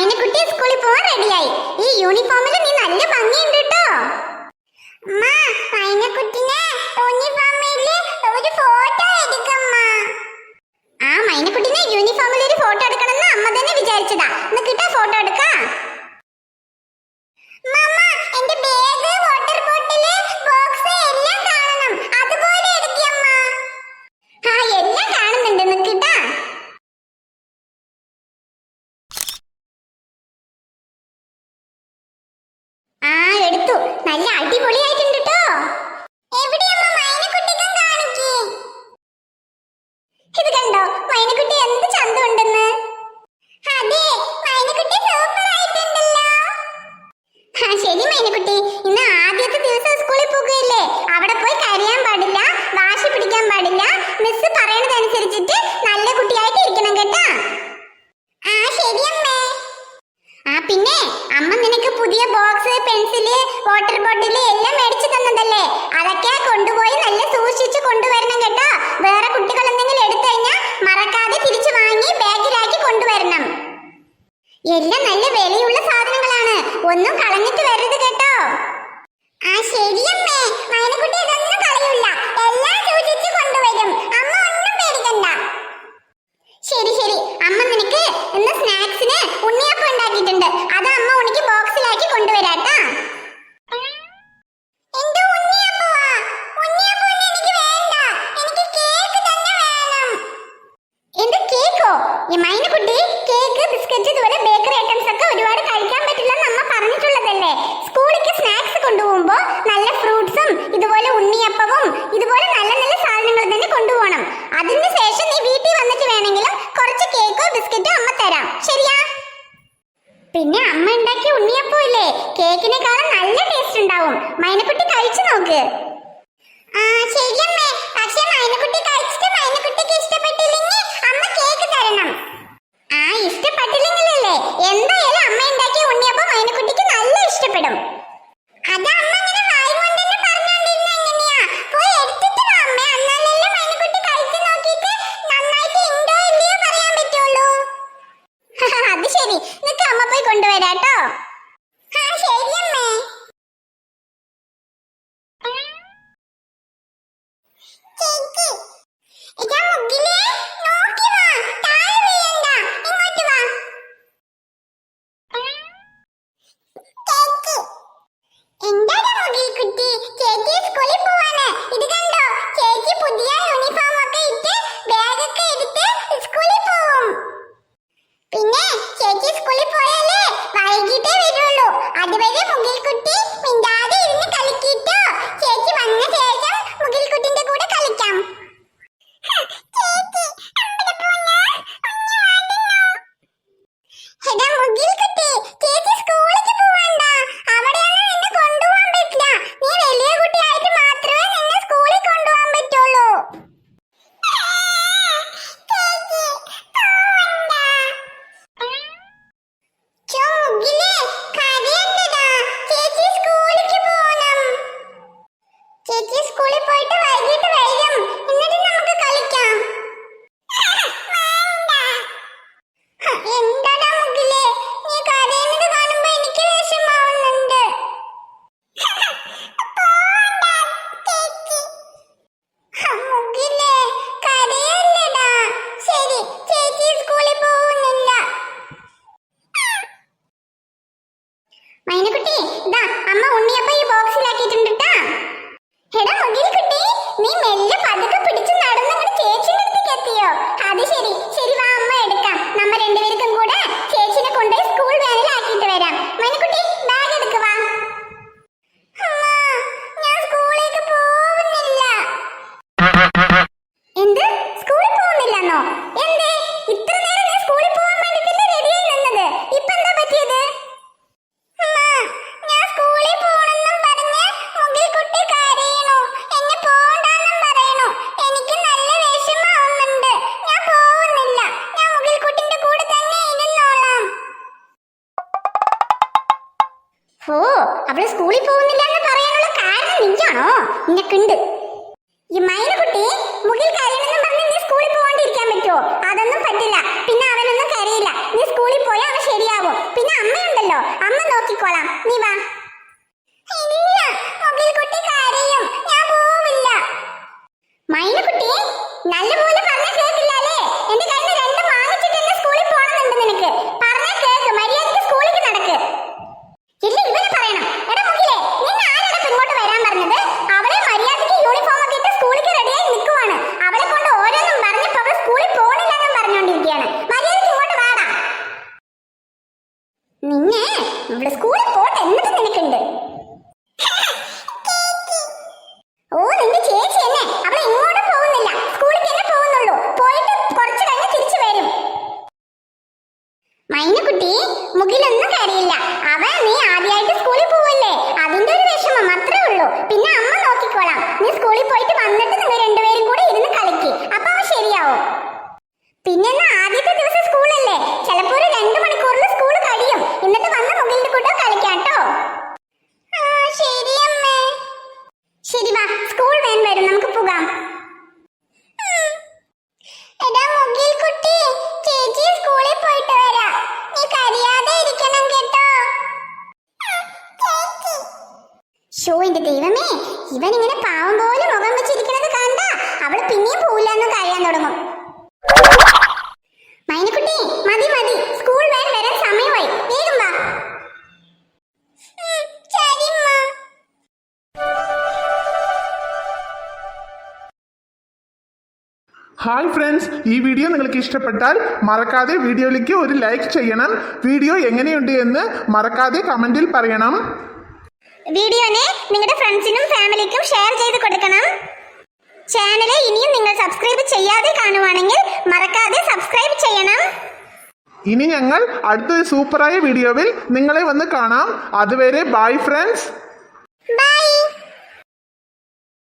ഷൈനക്കുട്ടി സ്കൂളിൽ പോവാൻ റെഡിയായി ഈ യൂണിഫോമിൽ നീ നല്ല ഭംഗിയുണ്ട് കേട്ടോ അമ്മാ മൈനക്കുട്ടിനെ യൂണിഫോമിൽ ഒരു ഫോട്ടോ എടുക്കമ്മ. ആ മൈനക്കുട്ടിനെ യൂണിഫോമിൽ ഒരു ഫോട്ടോ എടുക്കണമെന്ന് അമ്മ തന്നെ അനുസരിച്ചിട്ട് നല്ല കുട്ടിയായിട്ട് ഇരിക്കണം കേട്ടോ. ആ ശരി അമ്മേ. ആ പിന്നെ അമ്മ നിനക്ക് പുതിയ ബോക്സ് പെൻസിൽ വാട്ടർ ബോട്ടിൽ എല്ലാം മേടിച്ചു തന്നതല്ലേ? അതൊക്കെ കൊണ്ടുപോയി നല്ല സൂക്ഷിച്ച് കൊണ്ടുവരണം കേട്ടോ. വേറെ കുട്ടികൾ എന്തെങ്കിലും എടുത്തു കഴിഞ്ഞാൽ മറക്കാതെ തിരിച്ചു വാങ്ങി ബാഗിലാക്കി കൊണ്ടുവരണം. എല്ലാം നല്ല വിലയുള്ള സാധനങ്ങളാണ്. ഒന്നും കളഞ്ഞിട്ട് വരരുത് കേട്ടോ. ആ ശരി ശരിയമ്മേ മൈനക്കുട്ടി അതൊന്നും പിന്നെ അമ്മ ഉണ്ടാക്കിയ ഉണ്ണിയപ്പോ ഇല്ലേ കേക്കിനേക്കാളും നല്ല ടേസ്റ്റ് ഉണ്ടാവും. മൈനക്കുട്ടി കഴിച്ചു നോക്ക്. ആ ശരിയമ്മേ. പക്ഷെ മൈനക്കുട്ടി കഴിച്ചിട്ട് മൈനക്കുട്ടിക്ക് ഇഷ്ടപ്പെട്ടില്ലെങ്കിൽ അമ്മ കേക്ക് തരണം. ആ ഇഷ്ടപ്പെട്ടില്ലെങ്കിലല്ലേ? എന്തായാലും അമ്മ ഉണ്ടാക്കിയ ഉണ്ണിയപ്പം മൈനക്കുട്ടിക്ക് നല്ല ഇഷ്ടപ്പെടും. escolhi por ele. 谢你，谢谢。നിനക്കുണ്ട്. ഈ മൈനക്കുട്ടി മുകിൽ കരയണമെന്നും പറഞ്ഞ് നീ സ്കൂളിൽ പോകാണ്ടിരിക്കാൻ പറ്റുമോ അതൊന്നും പറ്റില്ല. പിന്നെ അവനൊന്നും കരയില്ല. നീ സ്കൂളിൽ പോയാൽ അവൻ ശരിയാവും. പിന്നെ അമ്മയുണ്ടല്ലോ. അമ്മ നോക്കിക്കോളാം. നീ വാ. നിന്നെ ഇവിടെ സ്കൂളിൽ പോട്ടെ എന്നിട്ട് നിനക്കുണ്ട്. ഓ നിന്റെ ചേച്ചി എന്നെ അവൾ ഇങ്ങോട്ടും പോകുന്നില്ല. സ്കൂളിൽ തന്നെ പോകുന്നുള്ളൂ. പോയിട്ട് കുറച്ച് കഴിഞ്ഞ് തിരിച്ചു വരും. മൈനക്കുട്ടി മുകിലൊന്നും കാര്യമില്ല. അവ നീ ആദ്യമായിട്ട് സ്കൂളിൽ പോവല്ലേ? അതിന്റെ ഒരു വിഷമം അത്രേ ഉള്ളൂ. പിന്നെ അമ്മ നോക്കിക്കോളാം. നീ സ്കൂളിൽ പോയിട്ട് വന്നിട്ട് നിങ്ങൾ രണ്ടുപേരും കൂടെ ഇരുന്ന് കളിക്ക്. അപ്പൊ അവ ശരിയാവും. പിന്നെന്നാ ആദ്യത്തെ ദിവസം സ്കൂളല്ലേ? മതി മതി. സ്കൂൾ വാൻ വരാൻ സമയമായി. വേഗം വാ. ഹായ് ഫ്രണ്ട്സ് ഈ വീഡിയോ നിങ്ങൾക്ക് ഇഷ്ടപ്പെട്ടാൽ മറക്കാതെ വീഡിയോയിലേക്ക് ഒരു ലൈക്ക് ചെയ്യണം. വീഡിയോ എങ്ങനെയുണ്ട് എന്ന് മറക്കാതെ കമന്റിൽ പറയണം. വീഡിയോനെ നിങ്ങളുടെ ഫ്രണ്ട്സിനും ഫാമിലിക്കും ഷെയർ ചെയ്ത് കൊടുക്കണം. ചാനലെ ഇനിയും നിങ്ങൾ സബ്സ്ക്രൈബ് ചെയ്യാതെ കാണുവാണെങ്കിൽ മറക്കാതെ സബ്സ്ക്രൈബ് ചെയ്യണം. ഇനി ഞങ്ങൾ അടുത്തൊരു സൂപ്പറായ വീഡിയോയിൽ നിങ്ങളെ വന്ന് കാണാം. അതുവരെ ബൈ ഫ്രണ്ട്സ്.